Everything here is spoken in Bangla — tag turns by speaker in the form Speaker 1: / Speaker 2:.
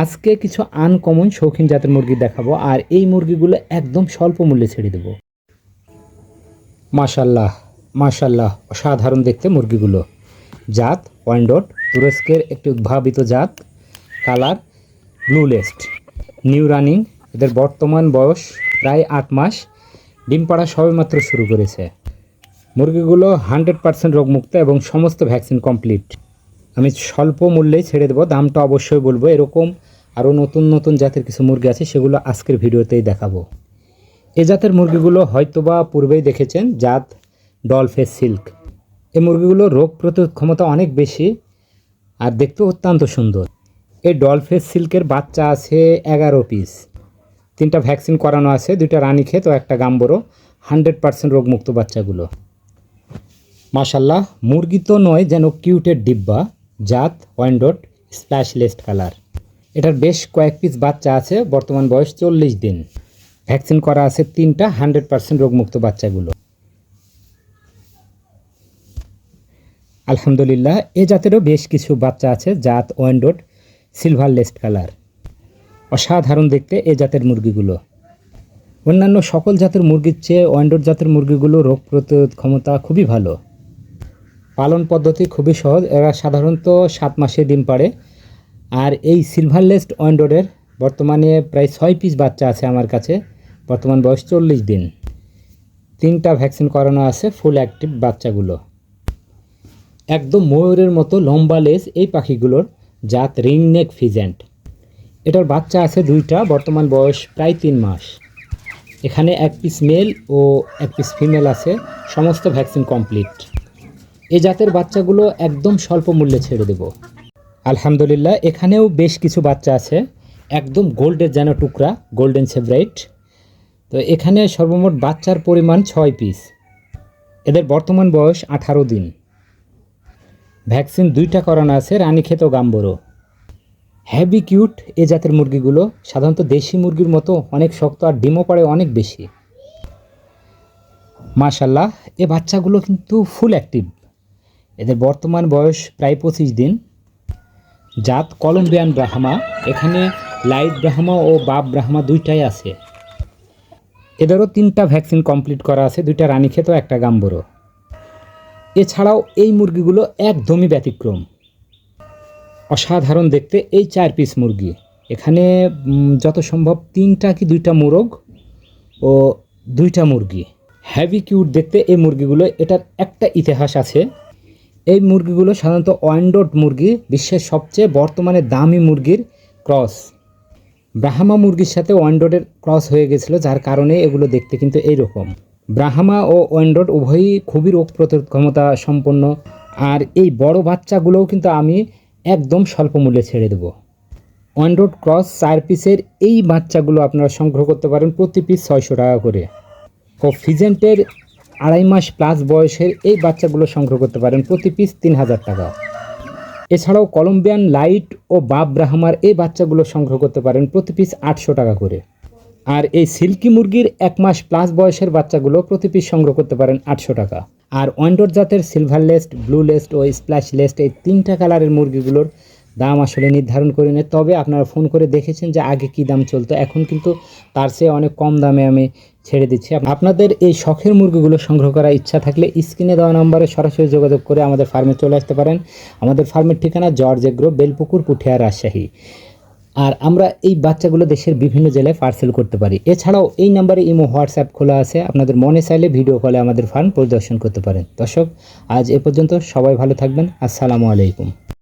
Speaker 1: আজকে কিছু আনকমন শৌখিন জাতের মুরগি দেখাবো, আর এই মুরগিগুলো একদম স্বল্প মূল্যে ছেড়ে দেবো। মাশাল্লাহ মাশাল্লাহ, অসাধারণ দেখতে মুরগিগুলো। জাত ওয়ান্ডট তুরস্কের একটি উদ্ভাবিত জাত, colour blue laced new running, এদের বর্তমান বয়স প্রায় আট মাস, ডিম পাড়া সবেমাত্র শুরু করেছে। মুরগিগুলো হান্ড্রেড পার্সেন্ট রোগমুক্ত এবং সমস্ত ভ্যাকসিন কমপ্লিট। আমি স্বল্প মূল্যেই ছেড়ে দেবো, দামটা অবশ্যই বলব। এরকম আরও নতুন নতুন জাতের কিছু মুরগি আছে, সেগুলো আজকের ভিডিওতেই দেখাবো। এ জাতের মুরগিগুলো হয়তোবা পূর্বেই দেখেছেন, জাত ডলফেস সিল্ক। এই মুরগিগুলো রোগ প্রতিরোধ ক্ষমতা অনেক বেশি আর দেখতেও অত্যন্ত সুন্দর। এই ডলফেস সিল্কের বাচ্চা আছে এগারো পিস। তিনটা ভ্যাকসিন করানো আছে, দুইটা রানী ক্ষেত ও একটা গাম্বরো হান্ড্রেড পার্সেন্ট রোগমুক্ত বাচ্চাগুলো। মাশাল্লাহ, মুরগি তো নয় যেন কিউটের ডিব্বা। জাত ওয়ান্ডট স্প্ল্যাশলেস্ট কালার এটার বেশ কয়েক পিস বাচ্চা আছে, বর্তমান বয়স চল্লিশ দিন। ভ্যাকসিন করা আছে তিনটা হান্ড্রেড পার্সেন্ট রোগমুক্ত বাচ্চাগুলো। আলহামদুলিল্লাহ, এ জাতেরও বেশ কিছু বাচ্চা আছে, জাত ওয়ান্ডট সিলভার লেস্ট কালার অসাধারণ দেখতে এ জাতের মুরগিগুলো। অন্যান্য সকল জাতের মুরগির চেয়ে ওয়ান্ডট জাতের মুরগিগুলো রোগ প্রতিরোধ ক্ষমতা খুবই ভালো। পালন পদ্ধতি খুবই সহজ। এরা সাধারণত সাত মাসে ডিম পাড়ে। আর এই সিলভার লেস্ট ওয়ান্ডোরের বর্তমানে প্রায় ছয় পিস বাচ্চা আছে আমার কাছে। বর্তমান বয়স চল্লিশ দিন। তিনটা ভ্যাকসিন করানো আছে ফুল অ্যাক্টিভ বাচ্চাগুলো। একদম ময়ূরের মতো লম্বা লেজ এই পাখিগুলোর জাত রিংনেক ফিজেন্ট। এটার বাচ্চা আছে দুইটা, বর্তমান বয়স প্রায় তিন মাস। এখানে এক পিস মেল ও এক পিস ফিমেল আছে। সমস্ত ভ্যাকসিন কমপ্লিট। এই জাতের বাচ্চাগুলো একদম স্বল্প মূল্যে ছেড়ে দেব। আলহামদুলিল্লাহ, এখানেও বেশ কিছু বাচ্চা আছে। একদম গোল্ডের যেন টুকরা, গোল্ডেন সেভরাইট। তো এখানে সর্বমোট বাচ্চার পরিমাণ ছয় পিস। এদের বর্তমান বয়স আঠারো দিন। ভ্যাকসিন দুইটা করানো আছে, রানীক্ষেত ও গাম্বরো। হ্যাভি কিউট এ জাতের মুরগিগুলো সাধারণত দেশি মুরগির মতো অনেক শক্ত আর ডিমও পড়ে অনেক বেশি। মাশাল্লাহ এ বাচ্চাগুলো কিন্তু ফুল অ্যাক্টিভ এদের বর্তমান বয়স প্রায় পঁচিশ দিন। জাত কলম্বিয়ান ব্রাহ্মা, এখানে লাইট ব্রাহ্মা ও বাপ ব্রাহ্মা দুইটাই আছে। এদেরও তিনটা ভ্যাকসিন কমপ্লিট করা আছে, দুইটা রানীক্ষেত ও একটা গাম্বরো। এছাড়াও এই মুরগিগুলো একদমই ব্যতিক্রম। অসাধারণ দেখতে এই চার পিস মুরগি। এখানে যত সম্ভব তিনটা কি দুইটা মোরগ ও দুইটা মুরগি। হ্যাভি কিউট দেখতে এই মুরগিগুলো, এটার একটা ইতিহাস আছে। এই মুরগিগুলো সাধারণত ওয়ান্ডোট মুরগি, বিশ্বের সবচেয়ে বর্তমানে দামি মুরগির ক্রস। ব্রাহ্মা মুরগির সাথে ওয়ান্ডোটের ক্রস হয়ে গেছিল, যার কারণে এগুলো দেখতে কিন্তু এইরকম। ব্রাহ্মা ও ওয়ান্ডোট উভয়ই খুবই রোগ প্রতিরোধ ক্ষমতা সম্পন্ন, আর এই বড় বাচ্চাগুলোও কিন্তু আমি একদম স্বল্প মূল্যে ছেড়ে দেবো। ওয়ান্ডোট ক্রস চার পিসের এই বাচ্চাগুলো আপনারা সংগ্রহ করতে পারেন প্রতি পিস ছয়শো টাকা করে। ও ফিজেন্টের আড়াই মাস প্লাস বয়সের এই বাচ্চাগুলো সংগ্রহ করতে পারেন প্রতি পিস তিন হাজার টাকা। এছাড়াও কলম্বিয়ান লাইট ও বাপ ব্রাহ্মার এই বাচ্চাগুলো সংগ্রহ করতে পারেন প্রতি পিস আটশো টাকা করে। আর এই সিল্কি মুরগির এক মাস প্লাস বয়সের বাচ্চাগুলো প্রতি পিস সংগ্রহ করতে পারেন আটশো টাকা। আর ওয়ান্ডোর জাতের সিলভার লেস্ট ব্লু লেস্ট ও স্প্ল্যাশ লেস্ট এই তিনটা কালারের মুরগিগুলোর দাম আসলে নির্ধারণ করে নেয়। তবে আপনারা ফোন করে দেখেছেন যে আগে কি দাম চলতো। এখন কিন্তু তার চেয়ে অনেক কম দামে আমি ছেড়ে দিচ্ছি। আপনাদের এই শখের মুরগিগুলো সংগ্রহ করার ইচ্ছা থাকলে স্ক্রিনে দেওয়া নম্বরে সরাসরি যোগাযোগ করে আমাদের ফার্মে চলে আসতে পারেন। আমাদের ফার্মের ঠিকানা জর্জ এগ্রো বেলপুকুর, পুঠিয়া, রাজশাহী। আর আমরা এই বাচ্চাগুলো দেশের বিভিন্ন জেলায় পার্সেল করতে পারি। এছাড়াও এই নাম্বারে ইমো, হোয়াটসঅ্যাপ খোলা আছে। আপনাদের মনে চাইলে ভিডিও কলে আমাদের ফার্ম পরিদর্শন করতে পারেন। দর্শক, আজ এ পর্যন্ত সবাই ভালো থাকবেন। আসসালামু আলাইকুম।